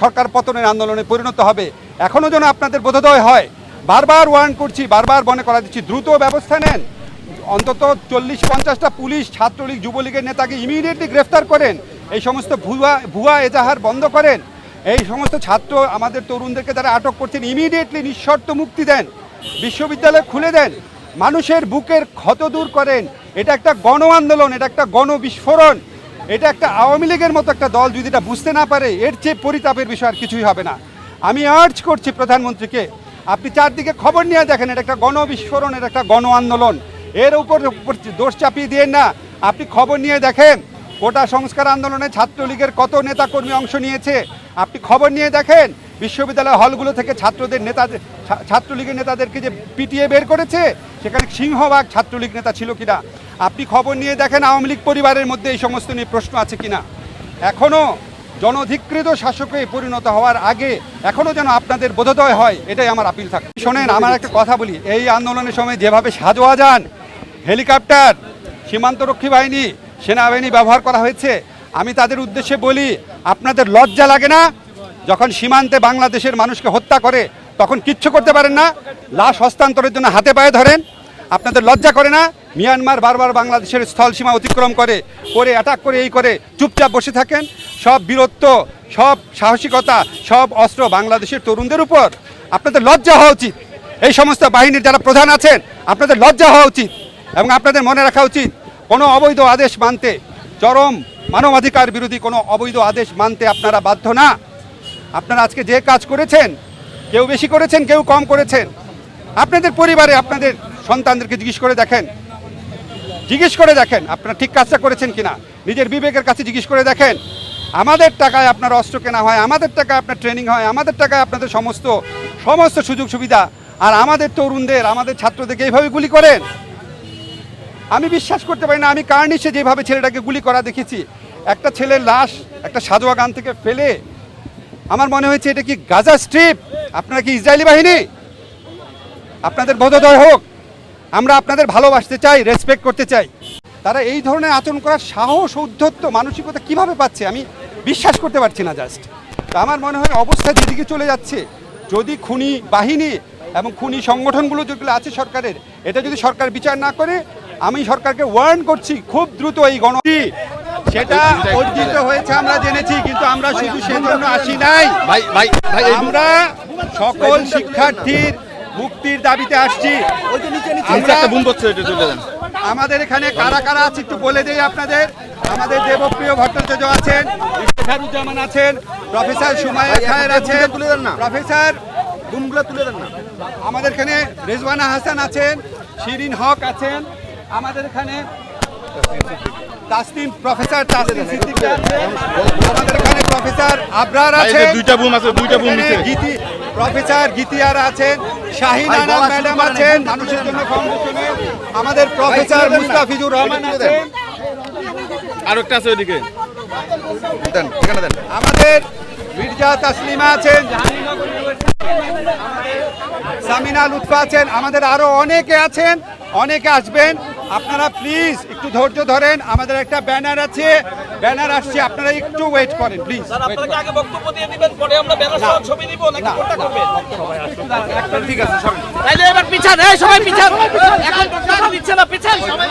সরকার পতনের আন্দোলনে পরিণত হবে। এখনও যেন আপনাদের বোধোদয় হয়। বারবার ওয়ার্ন করছি, বারবার মনে করা দিচ্ছি, দ্রুত ব্যবস্থা নেন। অন্তত চল্লিশ পঞ্চাশটা পুলিশ, ছাত্রলীগ, যুবলীগের নেতাকে ইমিডিয়েটলি গ্রেফতার করেন। এই সমস্ত ভুয়া ভুয়া এজাহার বন্ধ করেন। এই সমস্ত ছাত্র আমাদের তরুণদেরকে যারা আটক করছেন ইমিডিয়েটলি নিঃশর্ত মুক্তি দেন। বিশ্ববিদ্যালয় খুলে দেন। মানুষের বুকের ক্ষত দূর করেন। এটা একটা গণ আন্দোলন এটা একটা গণ বিস্ফোরণ এটা একটা আওয়ামী লীগের মতো একটা দল যদি এটা বুঝতে না পারে, এর চেয়ে পরিতাপের বিষয় আর কিছুই হবে না। আমি আর্জ করছি প্রধানমন্ত্রীকে, আপনি চারদিকে খবর নিয়ে দেখেন, এটা একটা গণ বিস্ফোরণ এটা একটা গণ আন্দোলন। এর উপর দোষ চাপিয়ে দিয়ে না। আপনি খবর নিয়ে দেখেন, কোটা সংস্কার আন্দোলনে ছাত্রলীগের কত নেতাকর্মী অংশ নিয়েছে। আপনি খবর নিয়ে দেখেন, বিশ্ববিদ্যালয় হলগুলো থেকে ছাত্রদের নেতাদের ছাত্রলীগের নেতাদেরকে যে পিটিয়ে বের করেছে, সেখানে সিংহভাগ ছাত্রলীগ নেতা ছিল কিনা। আপনি খবর নিয়ে দেখেন আওয়ামী লীগ পরিবারের মধ্যে এই সমস্ত নিয়ে প্রশ্ন আছে কিনা। এখনও জনধিকৃত শাসকে পরিণত হওয়ার আগে এখনও যেন আপনাদের বোধোদয় হয়, এটাই আমার আপিল থাকে। শোনেন, আমার একটা কথা বলি, এই আন্দোলনের সময় যেভাবে সাজোয়া যান, হেলিকপ্টার, সীমান্তরক্ষী বাহিনী, সেনাবাহিনী ব্যবহার করা হয়েছে, আমি তাদের উদ্দেশ্যে বলি, আপনাদের লজ্জা লাগে না? যখন সীমান্তে বাংলাদেশের মানুষকে হত্যা করে, তখন কিচ্ছু করতে পারেন না? লাশ হস্তান্তরের জন্য হাতে পায়ে ধরেন আপনাদের লজ্জা করে না? মিয়ানমার বারবার বাংলাদেশের স্থল সীমা অতিক্রম করে করে অ্যাটাক করে, এই করে চুপচাপ বসে থাকেন। সব বীরত্ব, সব সাহসিকতা, সব অস্ত্র বাংলাদেশের তরুণদের উপর। আপনাদের লজ্জা হওয়া উচিত। এই সমস্ত বাহিনীর যারা প্রধান আছেন, আপনাদের লজ্জা হওয়া উচিত এবং আপনাদের মনে রাখা উচিত, কোনো অবৈধ আদেশ মানতে, চরম মানবাধিকার বিরোধী কোনো অবৈধ আদেশ মানতে আপনারা বাধ্য না। আপনারা আজকে যে কাজ করেছেন, কেউ বেশি করেছেন, কেউ কম করেছেন। আপনাদের পরিবারে আপনাদের সন্তানদেরকে জিজ্ঞেস করে দেখেন। জিজ্ঞেস করে দেখেন, আপনারা ঠিক কাজটা করেছেন কিনা? নিজের বিবেকের কাছে জিজ্ঞেস করে দেখেন, আমাদের টাকায় আপনার অস্ত্র কেনা হয়, আমাদের টাকায় আপনার ট্রেনিং হয়, আমাদের টাকায় আপনাদের সমস্ত সমস্ত সুযোগ সুবিধা, আর আমাদের তরুণদের, আমাদের ছাত্রদেরকে এইভাবে গুলি করেন। আমি বিশ্বাস করতে পারি না, আমি কার্নিশে যেভাবে ছেলেটাকে গুলি করা দেখেছি, একটা ছেলের লাশ একটা সাজোয়া গান থেকে ফেলে, আমার মনে হয়েছে এটা কি গাজা স্ট্রিপ? আপনারা কি ইসরায়েলি বাহিনী? আপনাদের বোধোদয় হোক। আমরা আপনাদের ভালোবাসতে চাই রেসপেক্ট করতে চাই। তারা এই ধরনের আচরণ করার সাহস উদ্ধত্ত মানসিকতা কীভাবে পাচ্ছে আমি বিশ্বাস করতে পারছি না জাস্ট তো আমার মনে হয় অবস্থা যেদিকে চলে যাচ্ছে যদি খুনি বাহিনী এবং খুনি সংগঠনগুলো যেগুলো আছে সরকারের এটা যদি সরকার বিচার না করে আমি সরকারকে ওয়ার্ন করছি খুব দ্রুত এই গণ সেটা অর্জিত হয়েছে আমরা জেনেছি কিন্তু আমরা শুধু সেজন্য আসি নাই। ভাই ভাই ভাই আমরা সকল শিক্ষার্থীর মুক্তির দাবিতে আসছি আমাদের এখানে কারা কারা আছে একটু বলে দেই আপনাদের আমাদের দেবপ্রিয় ভট্টাচার্য আছেন ইফতেখারুজ্জামান আছেন প্রফেসর সুমায়া খায়ের আছেন তুলে দেন না। প্রফেসর বুমগুলো তুলে দেন না আমাদের এখানে রেজওয়ানা হাসান আছেন শিরিন হক আছেন আমাদের এখানে তাসনিম প্রফেসর তাসনিম সিদ্দিকী আছেন আমাদের এখানে প্রফেসর আবরার আছেন দুইটা বুম আছে, দুইটা বুম নিচে। গীতি প্রফেসর গীতিয়ার আছেন শাহিন আনাম ম্যাডাম আছেন। মানুষের জন্য ফাউন্ডেশনের আমাদের প্রফেসর মুস্তাফিজুর রহমান আছেন। আর একটা আছে ওইদিকে। দেন এখানে দেন। আমাদের মির্জা তাসলিমা আছেন। জাহাঙ্গীরনগর ইউনিভার্সিটি আমাদের সামিনা লুৎফা আছেন। আমাদের আরও অনেকে আছেন অনেকে আসবেন। আপনারা প্লিজ একটু ধৈর্য ধরেন। আমাদের একটা ব্যানার আছে। ব্যানার আসছে আপনারা একটু ওয়েট করেন প্লিজ আপনারা আগে বক্তব্য দিয়ে দিবেন পরে আমরা ব্যানার সহ ছবি দিব নাকি কোনটা করবেন? ঠিক আছে সবাই। তাইলে এবার পিছান এই সবাই পিছান। এখন কথা দিচ্ছে না পিছান। সবাই।